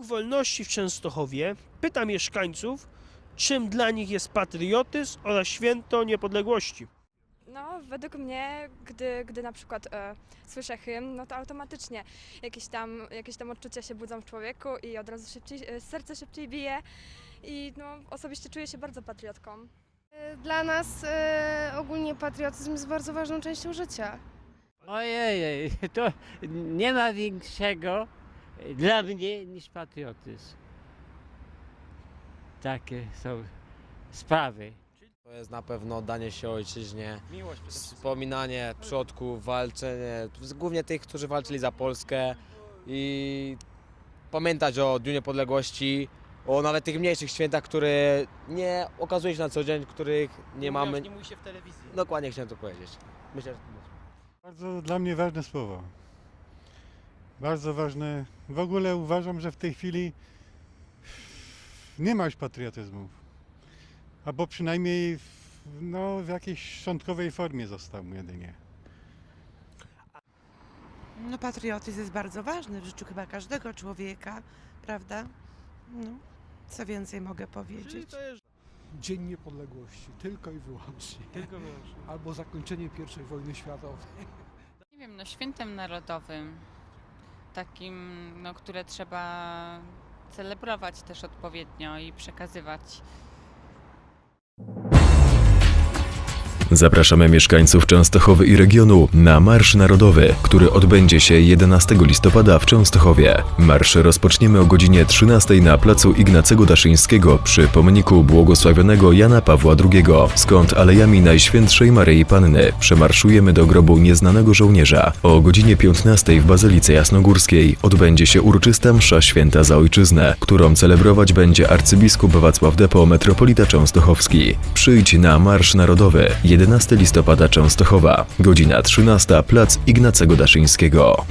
Duch wolności w Częstochowie pyta mieszkańców, czym dla nich jest patriotyzm oraz święto niepodległości. No, według mnie, gdy, gdy na przykład e, słyszę hymn, no to automatycznie jakieś tam, jakieś tam odczucia się budzą w człowieku i od razu szybciej, e, serce szybciej bije i no, osobiście czuję się bardzo patriotką. Dla nas e, ogólnie patriotyzm jest bardzo ważną częścią życia. Ojej, to nie ma większego dla mnie niż patriotyzm. Takie są sprawy. To jest na pewno oddanie się ojczyźnie, wspominanie przodków, walczenie, głównie tych, którzy walczyli za Polskę i pamiętać o Dniu Niepodległości, o nawet tych mniejszych świętach, które nie okazuje się na co dzień, których nie mamy. Nie mówi się w telewizji. Dokładnie chciałem to powiedzieć. Myślę, że to. Bardzo dla mnie ważne słowo. Bardzo ważne. W ogóle uważam, że w tej chwili nie ma już patriotyzmu. Albo przynajmniej w, no, w jakiejś szczątkowej formie został jedynie. No patriotyzm jest bardzo ważny w życiu chyba każdego człowieka, prawda? No, co więcej mogę powiedzieć? to jest Dzień Niepodległości, tylko i wyłącznie. tylko wyłącznie. Albo zakończenie I wojny światowej. Nie wiem, no świętem narodowym, takim, no, które trzeba celebrować też odpowiednio i przekazywać Zapraszamy mieszkańców Częstochowy i regionu na Marsz Narodowy, który odbędzie się 11 listopada w Częstochowie. Marsz rozpoczniemy o godzinie 13 na placu Ignacego Daszyńskiego przy pomniku błogosławionego Jana Pawła II, skąd alejami Najświętszej Maryi Panny przemarszujemy do grobu nieznanego żołnierza. O godzinie 15 w Bazylice Jasnogórskiej odbędzie się uroczysta msza święta za ojczyznę, którą celebrować będzie arcybiskup Wacław Depo, metropolita częstochowski. Przyjdź na Marsz Narodowy 11 listopada Częstochowa, godzina 13, plac Ignacego Daszyńskiego.